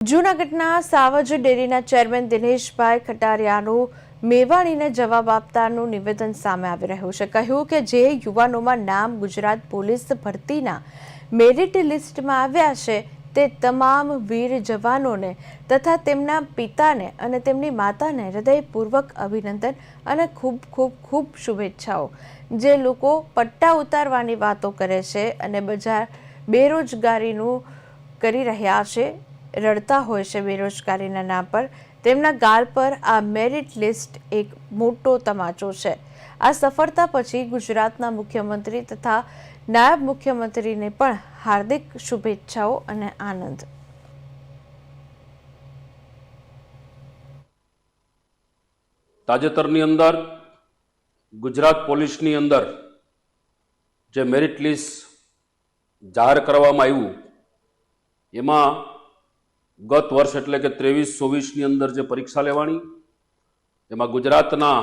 જૂનાગઢના સાવજ ડેરીના ચેરમેન દિનેશભાઈ ખટારિયાનું મેવાણીને જવાબ આપતાનું નિવેદન સામે આવી રહ્યું છે. કહ્યું કે જે યુવાનોમાં નામ ગુજરાત પોલીસ ભરતીના મેરિટ લિસ્ટમાં આવ્યા છે, તે તમામ વીર જવાનોને તથા તેમના પિતાને અને તેમની માતાને હૃદયપૂર્વક અભિનંદન અને ખૂબ ખૂબ ખૂબ શુભેચ્છાઓ. જે લોકો પટ્ટા ઉતારવાની વાતો કરે છે અને બજાર બેરોજગારીનું કરી રહ્યા છે રડતા હોય છે બેરોજગારીના નામ પર, તેમના ગાલ પર આ મેરિટ લિસ્ટ એક મોટો તમાચો છે. આ સફળતા પછી ગુજરાતના મુખ્યમંત્રી તથા નાયબ મુખ્યમંત્રીને પણ હાર્દિક શુભેચ્છાઓ અને આનંદ. તાજેતરની અંદર ગુજરાત પોલીસની અંદર જે મેરિટ લિસ્ટ જાહેર કરવામાં આવ્યું, એમાં ગત વર્ષ એટલે કે ત્રેવીસ, ચોવીસની અંદર જે પરીક્ષા લેવાની એમાં ગુજરાતના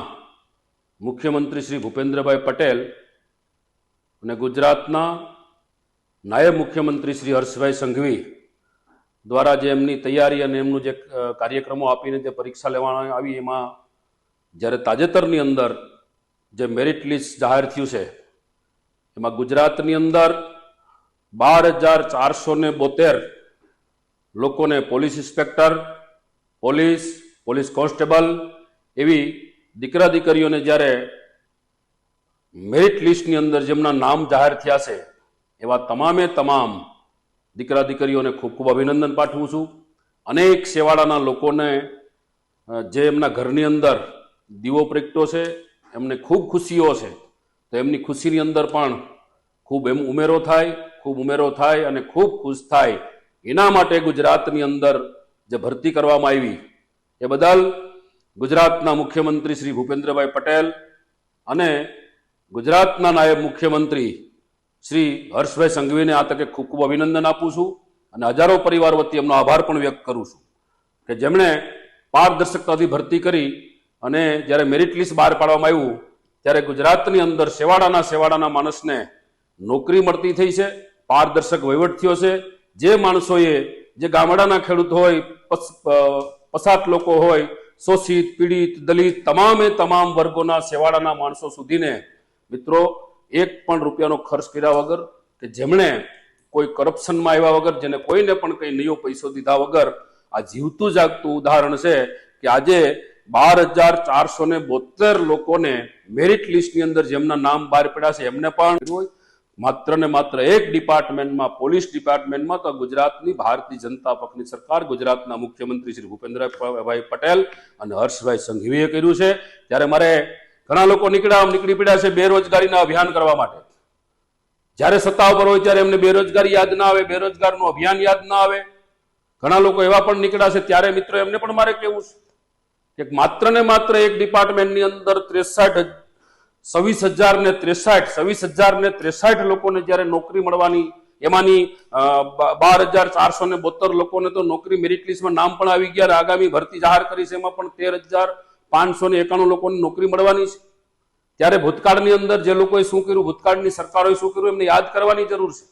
મુખ્યમંત્રી શ્રી ભૂપેન્દ્રભાઈ પટેલ અને ગુજરાતના નાયબ મુખ્યમંત્રી શ્રી હર્ષભાઈ સંઘવી દ્વારા જે એમની તૈયારી અને એમનું જે કાર્યક્રમો આપીને જે પરીક્ષા લેવામાં આવી, એમાં જ્યારે તાજેતરની અંદર જે મેરિટ લિસ્ટ જાહેર થયું છે, એમાં ગુજરાતની અંદર બાર હજાર ચારસો બોતેર લોકોને police inspector, police police constable એવી દીકરા દીકરીઓને જ્યારે મેરિટ લિસ્ટની અંદર જેમના નામ જાહેર થયા છે, એવા તમામે તમામ દીકરા દીકરીઓને ખૂબ ખૂબ અભિનંદન પાઠવું છું. અનેક શેવાળાના લોકોને જે એમના ઘરની અંદર દીવો પ્રગટો છે, એમને ખૂબ ખુશીઓ છે. તો એમની ખુશીની અંદર પણ ખૂબ એમ ઉમેરો થાય, ખૂબ ઉમેરો થાય અને ખૂબ ખુશ થાય. એના માટે ગુજરાતની અંદર જે ભરતી કરવામાં આવી, એ બદલ ગુજરાતના મુખ્યમંત્રી શ્રી ભૂપેન્દ્રભાઈ પટેલ અને ગુજરાતના નાયબ મુખ્યમંત્રી શ્રી હર્ષભાઈ સંઘવીને આ તકે ખૂબ ખૂબ અભિનંદન આપું છું અને હજારો પરિવાર વતી એમનો આભાર પણ વ્યક્ત કરું છું કે જેમણે પારદર્શકતાથી ભરતી કરી અને જ્યારે મેરિટ લિસ્ટ બહાર પાડવામાં આવ્યું, ત્યારે ગુજરાતની અંદર સેવાડાના સેવાડાના માણસને નોકરી મળતી થઈ છે, પારદર્શક વહીવટ થયો છે જે માણસોએ જે ગામડાના ખેડૂત હોય, પસ- પસાત લોકો હોય, શોષિત, પીડિત, દલિત, તમામે તમામ વર્ગોના સેવાડાના માણસો સુધીને, મિત્રો, એક પણ રૂપિયાનો ખર્ચ કર્યા વગર કે જેમણે કોઈ કરપ્શનમાં આવ્યા વગર, જેને કોઈને પણ કંઈ નયો પૈસો દીધા વગર, આ જીવતું જાગતું ઉદાહરણ છે કે આજે બાર હજાર ચારસો ને બોતેર લોકોને મેરિટ લિસ્ટની અંદર જેમના નામ બહાર પડ્યા છે, એમને પણ હોય માત્ર ને માત્ર એક ડિપાર્ટમેન્ટમાં, પોલીસ ડિપાર્ટમેન્ટમાં તો ગુજરાતની, ભારતીય જનતા પક્ષની સરકાર, ગુજરાતના મુખ્યમંત્રી શ્રી ભૂપેન્દ્રભાઈ પટેલ અને હર્ષભાઈ સંઘવીએ કર્યું છે. ત્યારે મારે ઘણા લોકો નીકળ્યા નીકળી પડ્યા છે બેરોજગારીના અભિયાન કરવા માટે. જ્યારે સત્તા ઉપર હોય ત્યારે એમને બેરોજગારી યાદ ના આવે, બેરોજગારનું અભિયાન યાદ ના આવે. ઘણા લોકો એવા પણ નીકળ્યા છે, ત્યારે મિત્રો એમને પણ મારે કહેવું છે કે માત્ર ને માત્ર એક ડિપાર્ટમેન્ટની અંદર ત્રેસઠ છવ્વીસ હજાર ને ત્રેસઠ, છવ્વીસ હજાર ને ત્રેસઠ લોકોને જ્યારે નોકરી મળવાની, એમાંની બાર હજાર ચારસો ને બોતેર લોકોને તો નોકરી મેરિટ લિસ્ટમાં નામ પણ આવી ગયા. આગામી ભરતી જાહેર કરી છે, એમાં પણ તેર હજાર પાંચસો ને એકાણું લોકોને નોકરી મળવાની છે. ત્યારે ભૂતકાળની અંદર જે લોકોએ શું કર્યું, ભૂતકાળની સરકારોએ શું કર્યું, એમને યાદ કરવાની જરૂર છે.